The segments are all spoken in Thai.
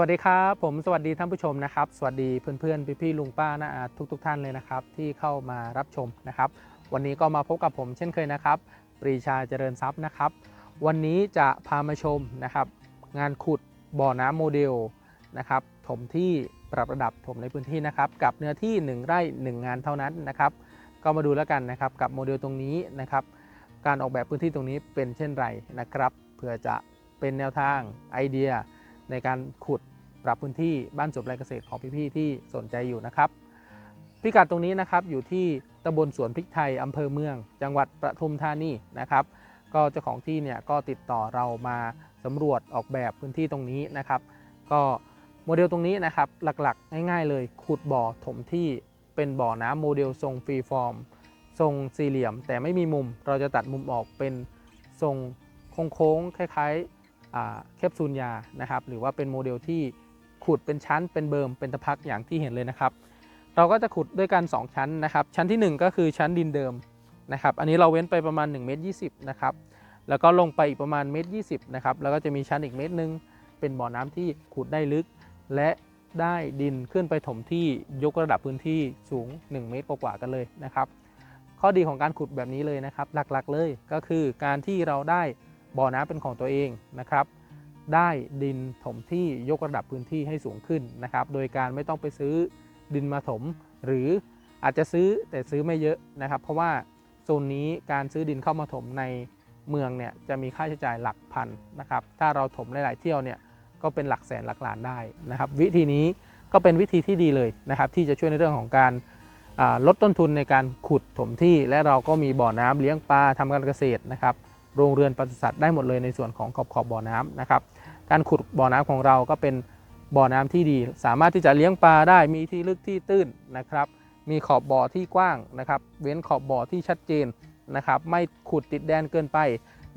วัสดีครับผมสวัสดีท่านผู้ชมนะครับ สวัสดีเพื่อนๆพี่ๆลุงป้าน้าอาทุกๆทท่านเลยนะครับ ที่เข้ามารับชมนะครับ วันนี้ก็มาพบกับผมเช่นเคยนะครับ ปรีชาเจริญทรัพย์นะครับ วันนี้จะพามาชมนะครับ งานขุดบ่อน้ำโมเดลนะครับถมที่ปรับระดับถมในพื้นที่นะครับ กับเนื้อที่ 1 ไร่ 1 งานเท่านั้นนะครับ ก็มาดูแล้วกันนะครับกับโมเดลตรงนี้นะครับ การออกแบบพื้นที่ตรงนี้เป็นเช่นไรนะครับเพื่อจะเป็นแนวทางไอเดีย ในการขุดปรับพื้นที่บ้านจบไรเกษตรของพี่ๆที่สนใจอยู่นะครับ พิกัดตรงนี้นะครับอยู่ที่ตำบลสวนพริกไทยอำเภอเมือง จังหวัดประทุมธานีนะครับ ก็เจ้าของที่เนี่ยก็ติดต่อเรามาสำรวจออกแบบพื้นที่ตรงนี้นะครับ ก็โมเดลตรงนี้นะครับหลักๆ ง่ายๆเลยขุดบ่อถมที่เป็นบ่อน้ำโมเดลทรงฟรีฟอร์มทรงสี่เหลี่ยม แต่ไม่มีมุมเราจะตัดมุมออกเป็นทรงโค้งๆคล้ายๆ แคปซูลยานะครับหรือว่าเป็นโมเดลที่ขุดเป็นชั้นเป็นเบิร์มเป็นตะพักอย่างที่เห็นเลยนะครับ เราก็จะขุดด้วยกัน 2 ชั้นนะครับ ชั้นทีหนึ่1 ก็คือชั้นดินเดิมนะครับ อันนี้เราเว้นไปประมาณ1เมตร20นะครับแล้วก็ลงไปอีกประมาณเมตร20นะครับแล้วก็จะมีชั้นอีกเมตรหนึงเป็นบ่อน้ำที่ขุดได้ลึก และได้ดินขึ้นไปถมที่ยกระดับพื้นที่สูง 1 เมตรกว่ากันเลยนะครับ ข้อดีของการขุดแบบนี้เลยนะครับ หลักๆเลยก็คือการที่เราได้ บ่อน้ำเป็นของตัวเองนะครับ ได้ดินถมที่ยกระดับพื้นที่ให้สูงขึ้นนะครับ โดยการไม่ต้องไปซื้อดินมาถม หรืออาจจะซื้อแต่ซื้อไม่เยอะนะครับ เพราะว่าโซนนี้การซื้อดินเข้ามาถมในเมืองเนี่ยจะมีค่าใช้จ่ายหลักพันนะครับ ถ้าเราถมหลาย ๆ เที่ยวเนี่ยก็เป็นหลักแสนหลักล้านได้นะครับ วิธีนี้ก็เป็นวิธีที่ดีเลยนะครับ ที่จะช่วยในเรื่องของการลดต้นทุนในการขุดถมที่ และเราก็มีบ่อน้ำเลี้ยงปลาทำการเกษตรนะครับ โรงเรือนปศุสัตว์ได้หมดเลยในส่วนของขอบขอบบ่อน้ำนะครับ การขุดบ่อน้ำของเราก็เป็นบ่อน้ำที่ดี สามารถที่จะเลี้ยงปลาได้มีที่ลึกที่ตื้นนะครับ มีขอบบ่อที่กว้างนะครับ เว้นขอบบ่อที่ชัดเจนนะครับ ไม่ขุดติดแดนเกินไป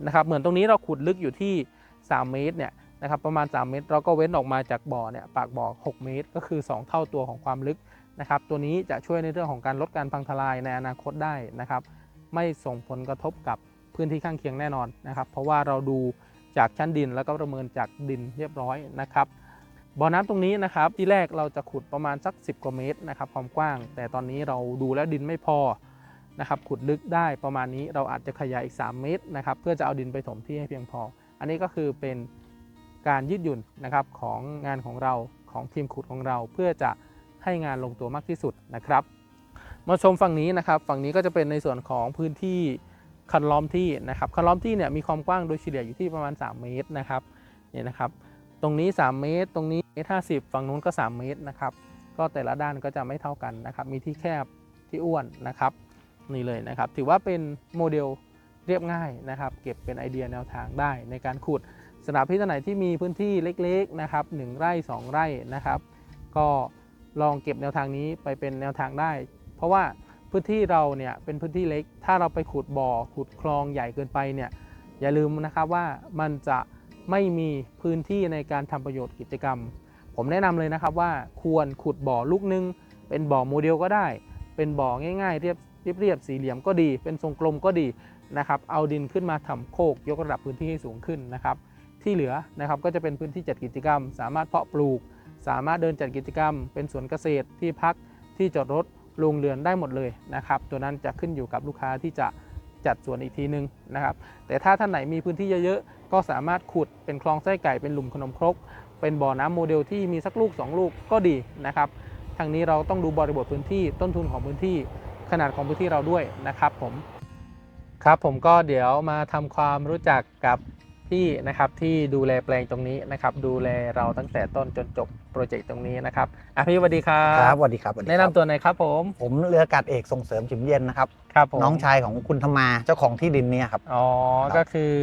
นะครับ เหมือนตรงนี้เราขุดลึกอยู่ที่ 3 เมตรเนี่ยนะครับ ประมาณ 3 เมตร เราก็เว้นออกมาจากบ่อเนี่ยปากบ่อ 6 เมตร ก็คือ 2 เท่าตัวของความลึกนะครับ ตัวนี้จะช่วยในเรื่องของการลดการพังทลายในอนาคตได้นะครับ ไม่ส่งผลกระทบกับ พื้นที่ข้างเคียงแน่นอนนะครับ เพราะว่าเราดูจากชั้นดินแล้วก็ประเมินจากดินเรียบร้อยนะครับบ่อน้ำตรงนี้นะครับที่แรกเราจะขุดประมาณสัก 10 กว่าเมตรนะครับความกว้าง แต่ตอนนี้เราดูแล้วดินไม่พอนะครับขุดลึกได้ประมาณนี้เราอาจจะขยายอีก 3 เมตรนะครับเพื่อจะเอาดินไปถมที่ให้เพียงพอ อันนี้ก็คือเป็นการยืดหยุ่นนะครับของงานของเราของทีมขุดของเราเพื่อจะให้งานลงตัวมากที่สุดนะครับ มาชมฝั่งนี้นะครับ ฝั่งนี้ก็จะเป็นในส่วนของพื้นที่ คันล้อมที่นะครับคันล้อมที่เนี่ยมีความกว้างโดยเฉลี่ยอยู่ที่ประมาณ 3 เมตรนะครับเนี่ยนะครับ ตรงนี้ 3 เมตร ตรงนี้เมตรห้าสิบฝั่งนู้นก็ 3 เมตรนะครับ ก็แต่ละด้านก็จะไม่เท่ากันนะครับ มีที่แคบที่อ้วนนะครับนี่เลยนะครับ ถือว่าเป็นโมเดลเรียบง่ายนะครับ เก็บเป็นไอเดียแนวทางได้ในการขุดสำหรับพี่ไหนที่มีพื้นที่เล็กๆนะครับหนึ่งไร่ 2 ไร่นะครับ ก็ลองเก็บแนวทางนี้ไปเป็นแนวทางได้ เพราะว่า พื้นที่เราเนี่ยเป็นพื้นที่เล็ก ถ้าเราไปขุดบ่อขุดคลองใหญ่เกินไปเนี่ยอย่าลืมนะครับว่ามันจะไม่มีพื้นที่ในการทำประโยชน์กิจกรรม ผมแนะนำเลยนะครับว่าควรขุดบ่อลูกนึง เป็นบ่อโมเดลก็ได้ เป็นบ่อง่ายๆ เรียบเรียบสี่เหลี่ยมก็ดี เป็นทรงกลมก็ดีนะครับ เอาดินขึ้นมาทำโคกยกระดับพื้นที่ให้สูงขึ้นนะครับ ที่เหลือนะครับก็จะเป็นพื้นที่จัดกิจกรรม สามารถเพาะปลูก สามารถเดินจัดกิจกรรม เป็นสวนเกษตรที่พักที่จอดรถ โรงเรือนได้หมดเลยนะครับ ตัวนั้นจะขึ้นอยู่กับลูกค้าที่จะจัดสวนอีกทีนึงนะครับ แต่ถ้าท่านไหนมีพื้นที่เยอะๆ ก็สามารถขุดเป็นคลองไส้ไก่เป็นหลุมขนมครก เป็นบ่อน้ำโมเดลที่มีสักลูก 2 ลูกก็ดีนะครับทางนี้เราต้องดูบริบทพื้นที่ต้นทุนของพื้นที่ขนาดของพื้นที่เราด้วยนะครับผมครับผมก็เดี๋ยวมาทำความรู้จักกับ พี่นะครับที่ดูแลแปลงตรงนี้นะครับดูแลเราตั้งแต่ต้นจนจบโปรเจกต์ตรงนี้นะครับอะพี่สวัสดีครับครับสวัสดีครับสวัสดีแนะครันำบตัวหน่อยครับผมผมเรืออากาศเอกส่งเสริมฉิมเย็นนะครับครับผมน้องชายของคุณธรรมาเจ้าของที่ดินเนี่ยครับอ๋อครับก็คือ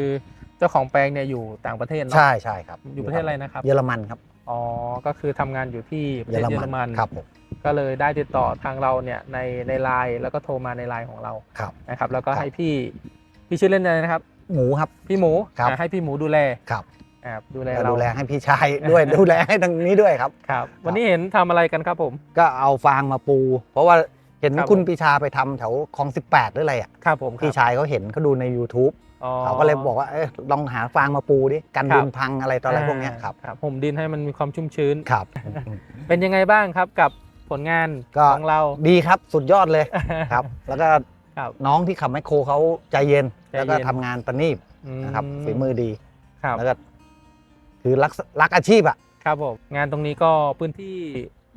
เจ้าของแปลงเนี่ยอยู่ต่างประเทศเนาะใช่ใช่ครับอยู่ประเทศอะไรนะครับเยอรมันครับอ๋อก็คือทำงานอยู่ที่ประเทศเยอรมันครับผมก็เลยได้ติดต่อทางเราเนี่ยในในไลน์แล้วก็โทรมาในไลน์ของเราครับนะครับแล้วก็ครับให้พี่พี่ชื่อเล่นอะไรนะครับ หมูครับ พี่หมูครับ อะให้พี่หมูดูแลครับอ่าดูแลแล้วเราดูแลให้พี่ชายด้วย ดูแลให้ทางนี้ด้วยครับ ครับ วันนี้เห็นทำอะไรกันครับผม ก็เอาฟางมาปู เพราะว่าเห็นครับคุณผมปีชาไปทำแถวคลอง 18 หรืออะไรอะครับผมครับพี่ชายเขาเห็นเขาดูใน YouTube อ๋อ เขาก็เลยบอกว่าเอ้ยลองหาฟางมาปูดิกันครับ ดินพังอะไรต่ออะไรพวกเนี้ยครับครับผมดินให้มันมีความชุ่มชื้น ครับ เป็นยังไงบ้างครับกับผลงานก็ ของเรา ดีครับสุดยอดเลยครับ แล้วก็ ครับน้องที่ขับไมคโครเขาใจเย็น ใจเย็น แล้วก็ทำงานประณีตนะครับฝีมือดีครับแล้วก็คือรักรักอาชีพอะครับผมงานตรงนี้ก็พื้นที่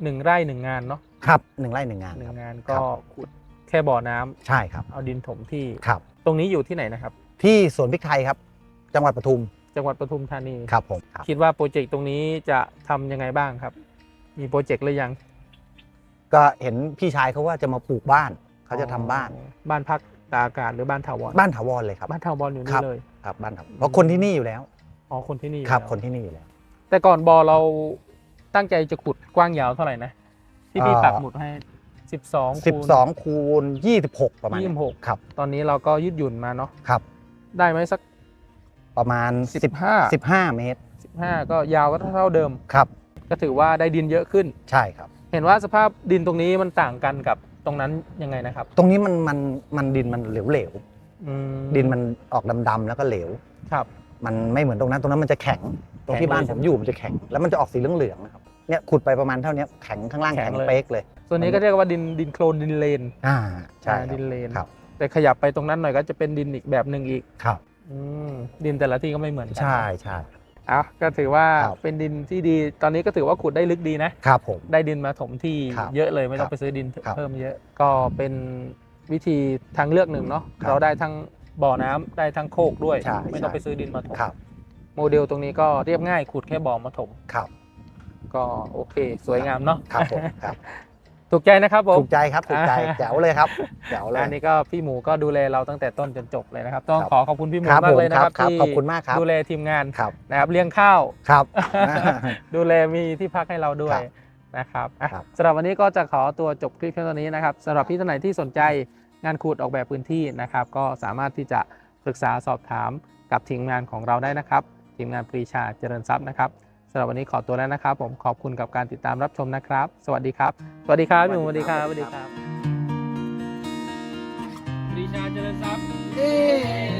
หนึ่งไร่หนึ่งงานเนาะครับหนึ่งไร่หนึ่งงานหนึ่คงรับงานครัก็บขุดแค่บ่อน้ำใช่ครับเอาดินถมที่ ครับ ตรงนี้อยู่ที่ไหนนะครับ ที่สวนพริกไทยครับ จังหวัดปทุมจังหวัดปทุมธานี ครับผมครับ คิดว่าโปรเจกต์ตรงนี้จะทำยังไงบ้างครับ มีโปรเจกต์หรือยัง ก็เห็นพี่ชายเขาว่าจะมาปลูกบ้าน เขาจะทำบ้านอ๋อบ้านพักตากอากาศหรือบ้านถาวรบ้านถาวรเลยครับ บ้านถาวรอยู่ครันี่บ เลย ครับบ้านถาวรเพราะคนที่นี่อยู่แล้วอ๋อคนที่นี่ครับแล้วคนที่นี่อยู่แล้ว แต่ก่อนบ่อเราตั้งใจจะขุดกว้างยาวเท่าไหร่นะ ที่พี่อ่า ปักหมุดให้ 12 12คูณ26 ประมาณยี่เนี้สิยบหกครับตอนนี้เราก็ยืดหยุ่นมาเนาะครับ ได้ไหมสัก ประมาณ15 10 15 เมตร15 ก็ยาวก็เท่าเดิม ครับ ก็ถือว่าได้ดินเยอะขึ้น ใช่ครับ เห็นว่าสภาพดินตรงนี้มันต่างกันกับ ตรงนั้นยังไงนะครับ ตรงนี้มันมันมันดินมันเหลวอืมๆดินมันออกดำๆแล้วก็เหลว ครับ มันไม่เหมือนตรงนั้นตรงนั้นมันจะแข็งตรงที่แข็งเลยบ้านผมอยู่มันจะแข็ง แล้วมันจะออกสีเหลืองๆนะครับเนี่ยขุดไปประมาณเท่านี้แข็งข้างล่างแข็แข็งงเลย เป๊กเลยส่วนนี้ก็เรียกว่าดินดินโคลนดินเลนอ่าใช่อ่าดินเลน ครับแต่ขยับไปตรงนั้นหน่อยก็จะเป็นดินอีกแบบหนึ่งอีกครับ อืมดินแต่ละที่ก็ไม่เหมือนกัใช่ใช่ อะก็ถือว่าครับ เป็นดินที่ดี ตอนนี้ก็ถือว่าขุดได้ลึกดีนะ ครับผม ได้ดินมาถมที่ครับเยอะเลยไม่ต้อครังบไปซื้อดินครับ เพิ่มเยอะ ก็เป็นวิธีทางเลือกหนึ่งเนาะครับเราได้ทั้งบ่อน้ำได้ทั้งโคกด้วย ใช่ไม่ต้องใช่ ไปซื้อดินมาถมครับโมเดลตรงนี้ก็เรียบง่ายขุดแค่บ่อมาถม ครับก็โอเค สวยงามเนาะ ครับผมครับ ถูกใจนะครับผมถูกใจครับถูกใจอ่าแจ๋วเลยครับแจ๋วเลยอันนี้ก็พี่หมูก็ดูแลเราตั้งแต่ต้นจนจบเลยนะครับ ต้องครับขอขอบคุณพี่หมูครับมากผมเลยนะครับครับที่ขอบคุณมากครับดูแลทีมงานครับนะครับเลี้ยงข้าวครับ ดูแลมีที่พักให้เราด้วยครับนะครับอะครับสำหรับวันนี้ก็จะขอตัวจบคลิปเพียงเท่านี้นะครับสำหรับพี่ท่านไหนที่สนใจงานขุดออกแบบพื้นที่นะครับ ก็สามารถที่จะปรึกษาสอบถามกับทีมงานของเราได้นะครับ ทีมงานปรีชาเจริญทรัพย์นะครับ สำหรับวันนี้ขอตัวแล้วนะครับ ผมขอบคุณกับการติดตามรับชมนะครับ สวัสดีครับ สวัสดีครับพี่หมูสวัสดีครับสวัสดีครับปรีชาเจริญทรัพย์